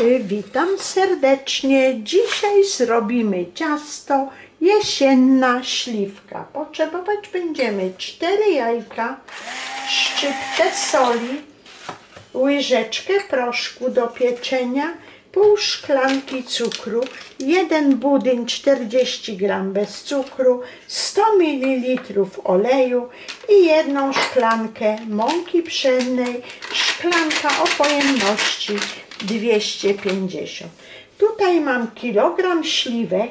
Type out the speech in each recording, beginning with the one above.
Y, Witam serdecznie. Dzisiaj zrobimy ciasto jesienna śliwka. Potrzebować będziemy 4 jajka, szczyptę soli, łyżeczkę proszku do pieczenia, pół szklanki cukru, jeden budyń 40 g bez cukru, 100 ml oleju i jedną szklankę mąki pszennej, szklanka o pojemności 250. Tutaj mam kilogram śliwek,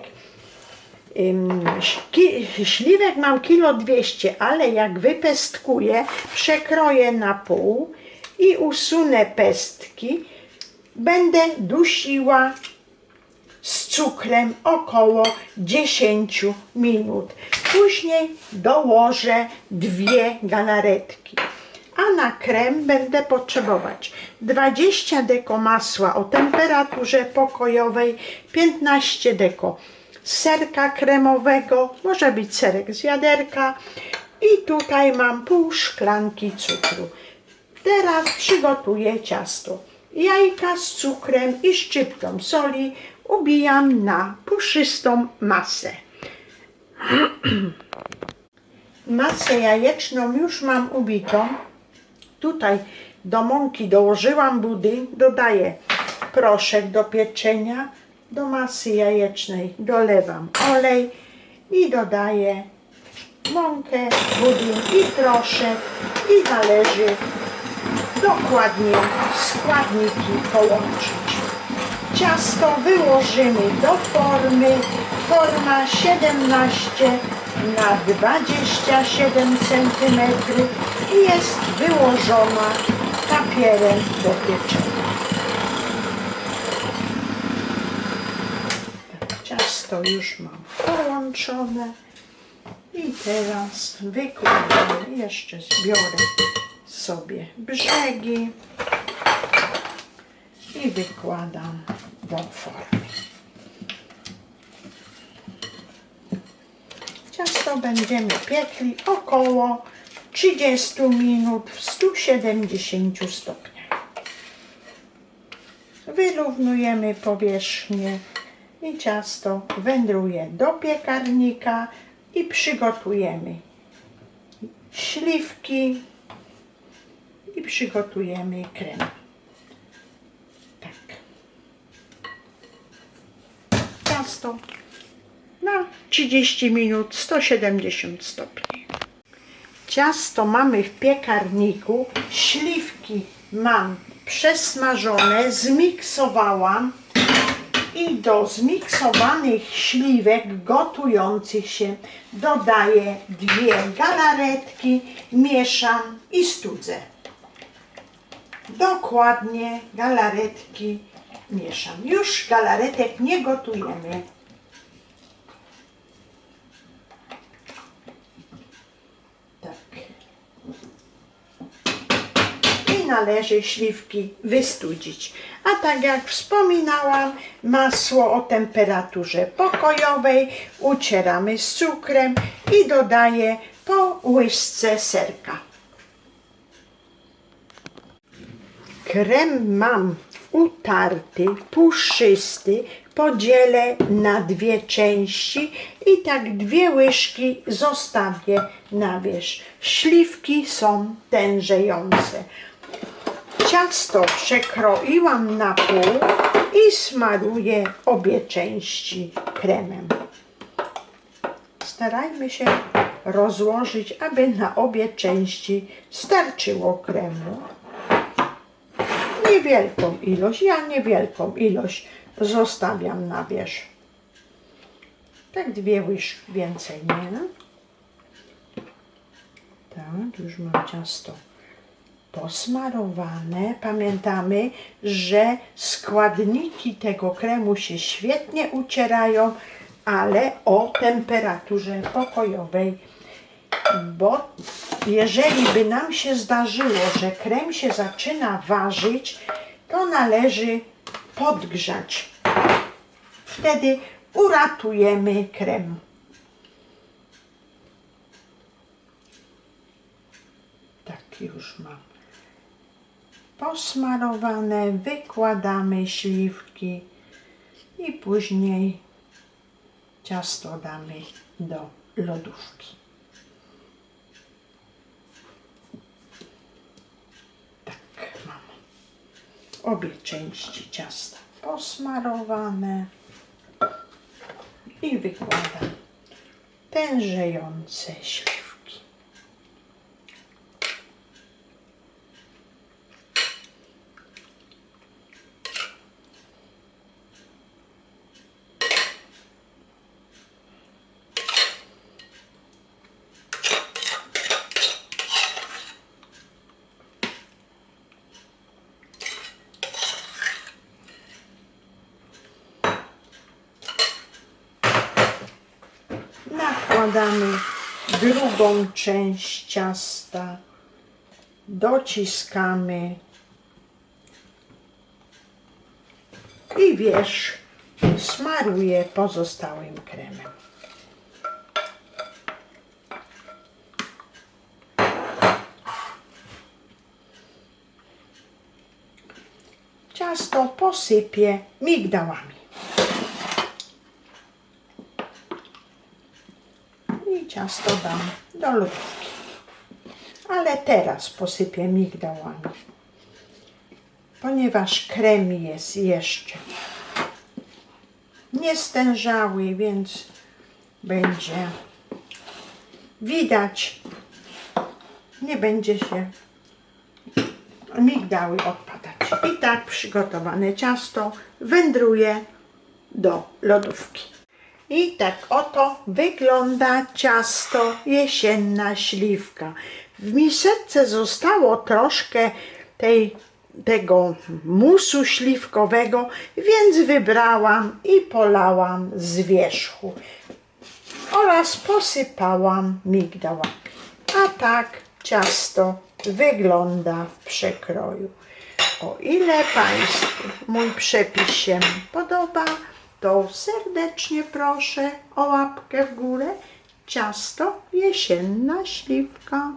śliwek mam kilo 200, ale jak wypestkuję, przekroję na pół i usunę pestki, będę dusiła z cukrem około 10 minut. Później dołożę dwie galaretki. A na krem będę potrzebować 20 deko masła o temperaturze pokojowej, 15 deko serka kremowego, może być serek z wiaderka i tutaj mam pół szklanki cukru. Teraz przygotuję ciasto. Jajka z cukrem i szczyptą soli ubijam na puszystą masę. Masę jajeczną już mam ubitą. Tutaj do mąki dołożyłam budyń, dodaję proszek do pieczenia, do masy jajecznej dolewam olej i dodaję mąkę, budyń i proszek i należy dokładnie składniki połączyć. Ciasto wyłożymy do formy. Forma 17 na 27 cm i jest wyłożona papierem do pieczenia. Ciasto już mam połączone i teraz wykładam, jeszcze zbiorę sobie brzegi i wykładam do formy. Ciasto będziemy piekli około 30 minut w 170 stopniach. Wyrównujemy powierzchnię i ciasto wędruje do piekarnika i przygotujemy śliwki i przygotujemy krem. Tak. Ciasto na 30 minut 170 stopni. Ciasto mamy w piekarniku, śliwki mam przesmażone, zmiksowałam i do zmiksowanych śliwek gotujących się dodaję dwie galaretki, mieszam i studzę. Dokładnie galaretki mieszam. Już galaretek nie gotujemy. I należy śliwki wystudzić. A tak jak wspominałam, masło o temperaturze pokojowej ucieramy z cukrem i dodaję po łyżce serka. Krem mam utarty, puszysty, podzielę na dwie części i tak dwie łyżki zostawię na wierzch. Śliwki są tężejące. Ciasto przekroiłam na pół i smaruję obie części kremem. Starajmy się rozłożyć, aby na obie części starczyło kremu niewielką ilość, ja niewielką ilość zostawiam na wierzch. Tak dwie łyżki, więcej nie. Tak, już mam ciasto posmarowane. Pamiętamy, że składniki tego kremu się świetnie ucierają, ale o temperaturze pokojowej bo jeżeli by nam się zdarzyło, że krem się zaczyna warzyć, to należy podgrzać. Wtedy uratujemy krem. Tak już mam posmarowane, wykładamy śliwki i później ciasto damy do lodówki. Tak, mam obie części ciasta posmarowane i wykładam tężejące śliwki. Nakładamy drugą część ciasta, dociskamy i wierzch smaruję pozostałym kremem. Ciasto posypię migdałami. i ciasto dam do lodówki. Ale teraz posypię migdałami, ponieważ krem jest jeszcze niestężały, więc będzie widać, nie będzie się migdały odpadać. I tak przygotowane ciasto wędruje do lodówki. I tak oto wygląda ciasto jesienna śliwka. W miseczce zostało troszkę tej, tego musu śliwkowego, więc wybrałam i polałam z wierzchu oraz posypałam migdałami. A tak ciasto wygląda w przekroju. O ile Państwu mój przepis się podoba, to serdecznie proszę o łapkę w górę. Ciasto jesienna śliwka.